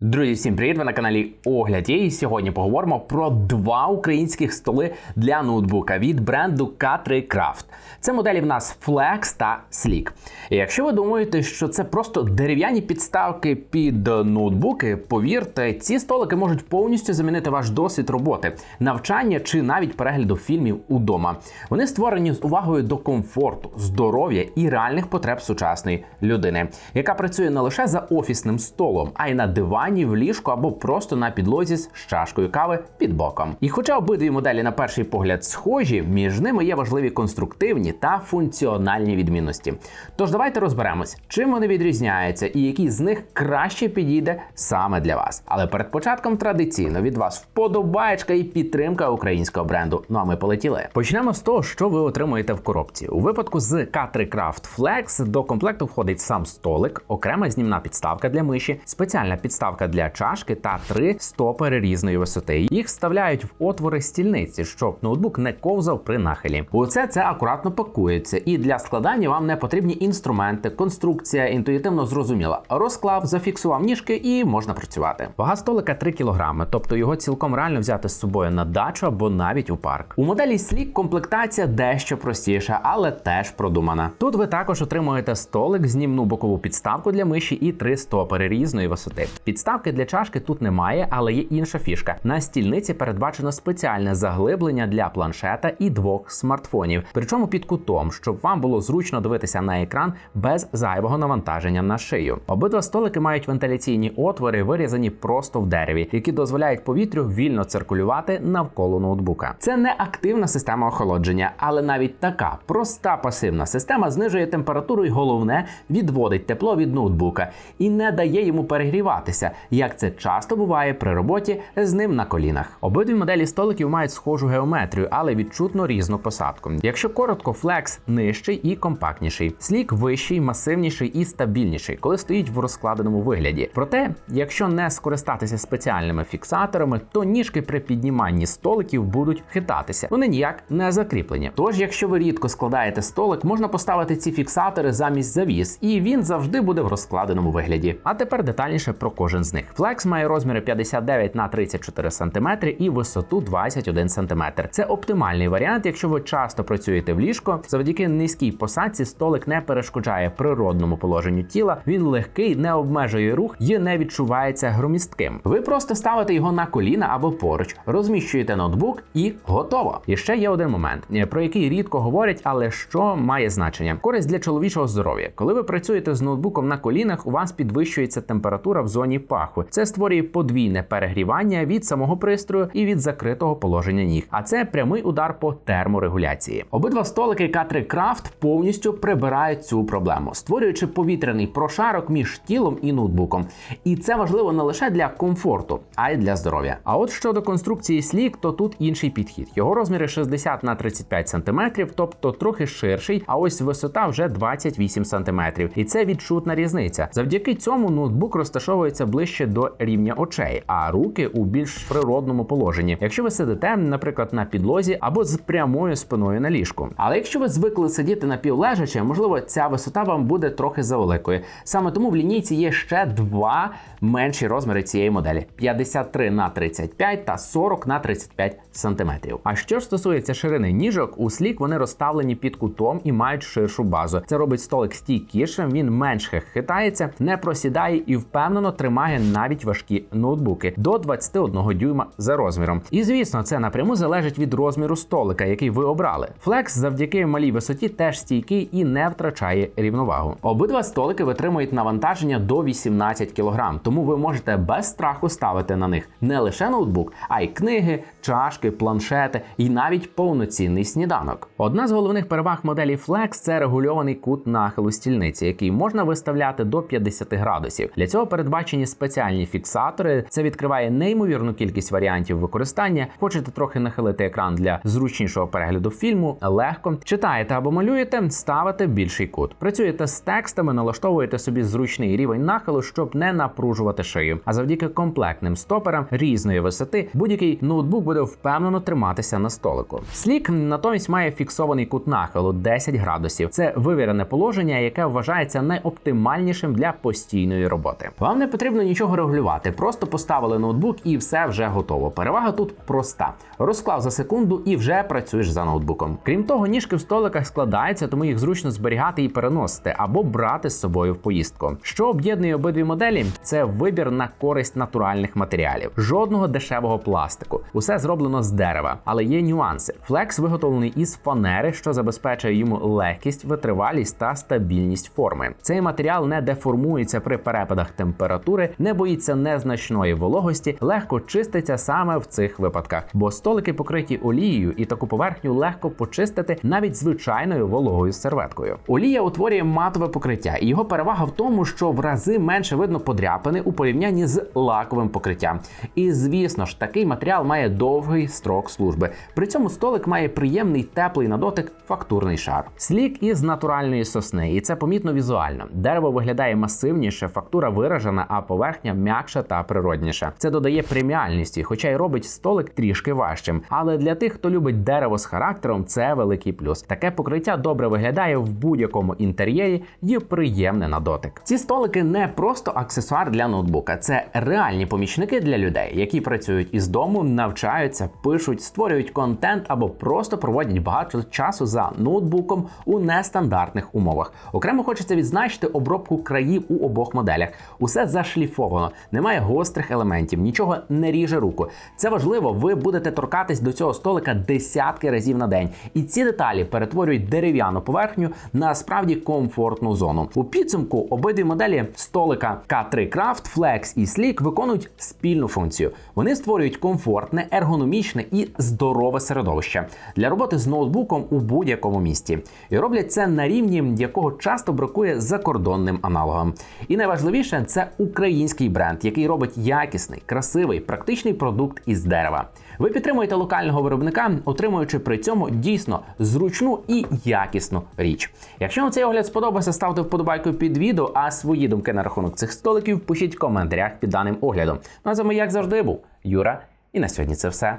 Друзі, всім привіт! Ви на каналі Огляд є. І сьогодні поговоримо про два українських столи для ноутбука від бренду K3 Craft. Це моделі в нас Flex та Sleek. І якщо ви думаєте, що це просто дерев'яні підставки під ноутбуки, повірте, ці столики можуть повністю замінити ваш досвід роботи, навчання чи навіть перегляду фільмів удома. Вони створені з увагою до комфорту, здоров'я і реальних потреб сучасної людини, яка працює не лише за офісним столом, а й на дивані, в ліжку або просто на підлозі з чашкою кави під боком. І хоча обидві моделі на перший погляд схожі, між ними є важливі конструктивні та функціональні відмінності. Тож давайте розберемось, чим вони відрізняються і який з них краще підійде саме для вас. Але перед початком традиційно від вас вподобаєчка і підтримка українського бренду. Ну а ми полетіли. Почнемо з того, що ви отримуєте в коробці. У випадку з K3 Craft Flex до комплекту входить сам столик, окрема знімна підставка для миші, спеціальна підставка для чашки та три стопери різної висоти. Їх вставляють в отвори стільниці, щоб ноутбук не ковзав при нахилі. Усе це акуратно пакується, і для складання вам не потрібні інструменти. Конструкція інтуїтивно зрозуміла. Розклав, зафіксував ніжки і можна працювати. Вага столика 3 кг, тобто його цілком реально взяти з собою на дачу або навіть у парк. У моделі Sleek комплектація дещо простіша, але теж продумана. Тут ви також отримуєте столик, знімну бокову підставку для миші і три стопери різної висоти. Підставки для чашки тут немає, але є інша фішка. На стільниці передбачено спеціальне заглиблення для планшета і двох смартфонів, причому під кутом, щоб вам було зручно дивитися на екран без зайвого навантаження на шию. Обидва столики мають вентиляційні отвори, вирізані просто в дереві, які дозволяють повітрю вільно циркулювати навколо ноутбука. Це не активна система охолодження, але навіть така проста пасивна система знижує температуру і головне відводить тепло від ноутбука і не дає йому перегріватися, як це часто буває при роботі з ним на колінах. Обидві моделі столиків мають схожу геометрію, але відчутно різну посадку. Якщо коротко, Flex нижчий і компактніший, Sleek вищий, масивніший і стабільніший, коли стоїть в розкладеному вигляді. Проте, якщо не скористатися спеціальними фіксаторами, то ніжки при підніманні столиків будуть хитатися. Вони ніяк не закріплені. Тож, якщо ви рідко складаєте столик, можна поставити ці фіксатори замість завіс, і він завжди буде в розкладеному вигляді. А тепер детальніше про кожен з них. Flex має розміри 59 на 34 см і висоту 21 см. Це оптимальний варіант, якщо ви часто працюєте в ліжко. Завдяки низькій посадці столик не перешкоджає природному положенню тіла. Він легкий, не обмежує рух і не відчувається громістким. Ви просто ставите його на коліна або поруч, розміщуєте ноутбук і готово. І ще є один момент, е, про який рідко говорять, але що має значення: користь для чоловічого здоров'я. Коли ви працюєте з ноутбуком на колінах, у вас підвищується температура в зоні паху. Це створює подвійне перегрівання від самого пристрою і від закритого положення ніг. А це прямий удар по терморегуляції. Обидва столики K3 Craft повністю прибирають цю проблему, створюючи повітряний прошарок між тілом і ноутбуком. І це важливо не лише для комфорту, а й для здоров'я. А от щодо конструкції Sleek, то тут інший підхід. Його розміри 60 на 35 см, тобто трохи ширший, а ось висота вже 28 см. І це відчутна різниця. Завдяки цьому ноутбук розташовується ближче до рівня очей, а руки у більш природному положенні, якщо ви сидите, наприклад, на підлозі або з прямою спиною на ліжку. Але якщо ви звикли сидіти напівлежачи, можливо, ця висота вам буде трохи завеликою. Саме тому в лінійці є ще два менші розміри цієї моделі: 53 на 35 та 40 на 35 сантиметрів. А що ж стосується ширини ніжок, у слік вони розставлені під кутом і мають ширшу базу. Це робить столик стійкішим, він менше хитається, не просідає і впевнено тримає навіть важкі ноутбуки до 21 дюйма за розміром. І звісно, це напряму залежить від розміру столика, який ви обрали. Flex завдяки малій висоті теж стійкий і не втрачає рівновагу. Обидва столики витримують навантаження до 18 кг, тому ви можете без страху ставити на них не лише ноутбук, а й книги, чашки, планшети і навіть повноцінний сніданок. Одна з головних переваг моделі Flex – це регульований кут нахилу стільниці, який можна виставляти до 50 градусів. Для цього передбачені спеціальні фіксатори. Це відкриває неймовірну кількість варіантів використання. Хочете трохи нахилити екран для зручнішого перегляду фільму, легко читаєте або малюєте, ставите більший кут. Працюєте з текстами, налаштовуєте собі зручний рівень нахилу, щоб не напружувати шию. А завдяки комплектним стоперам різної висоти будь-який ноутбук буде впевнено триматися на столику. Слік натомість має фіксований кут нахилу 10 градусів. Це вивірене положення, яке вважається найоптимальнішим для постійної роботи. Вам не потрібно нічого регулювати, просто поставили ноутбук і все вже готово. Перевага тут проста: розклав за секунду і вже працюєш за ноутбуком. Крім того, ніжки в столиках складаються, тому їх зручно зберігати і переносити або брати з собою в поїздку. Що об'єднує обидві моделі, це вибір на користь натуральних матеріалів, жодного дешевого пластику. Усе зроблено з дерева, але є нюанси. Флекс виготовлений із фанери, що забезпечує йому легкість, витривалість та стабільність форми. Цей матеріал не деформується при перепадах температури, не боїться незначної вологості, легко чиститься саме в цих випадках, бо столики покриті олією, і таку поверхню легко почистити навіть звичайною вологою серветкою. Олія утворює матове покриття, і його перевага в тому, що в рази менше видно подряпини у порівнянні з лаковим покриттям. І звісно ж, такий матеріал має довгий строк служби. При цьому столик має приємний теплий на дотик фактурний шар. Слік із натуральної сосни, і це помітно візуально. Дерево виглядає масивніше, фактура виражена, а поверхня м'якша та природніша. Це додає преміальності, хоча й робить столик трішки важчим. Але для тих, хто любить дерево з характером, це великий плюс. Таке покриття добре виглядає в будь-якому інтер'єрі і приємне на дотик. Ці столики не просто аксесуар для ноутбука, це реальні помічники для людей, які працюють із дому, навчаються, пишуть, створюють контент або просто проводять багато часу за ноутбуком у нестандартних умовах. Окремо хочеться відзначити обробку країв у обох моделях. Усе зашліфовано, немає гострих елементів, нічого не ріже руку. Це важливо, ви будете торкатись до цього столика десятки разів на день, і ці деталі перетворюють дерев'яну поверхню на справді комфортну зону. У підсумку обидві моделі столика K3 Craft, Flex і Sleek виконують спільну функцію. Вони створюють комфортне, ергономічне і здорове середовище для роботи з ноутбуком у будь-якому місті. І роблять це на рівні, якого часто бракує закордонним аналогам. І найважливіше це український бренд, який робить якісний, красивий, практичний продукт із дерева. Ви підтримуєте локального виробника, отримуючи при цьому дійсно зручну і якісну річ. Якщо вам цей огляд сподобався, ставте вподобайку під відео, а свої думки на рахунок цих столиків пишіть в коментарях під даним оглядом. Ну а з вами, як завжди, був Юра, і на сьогодні це все.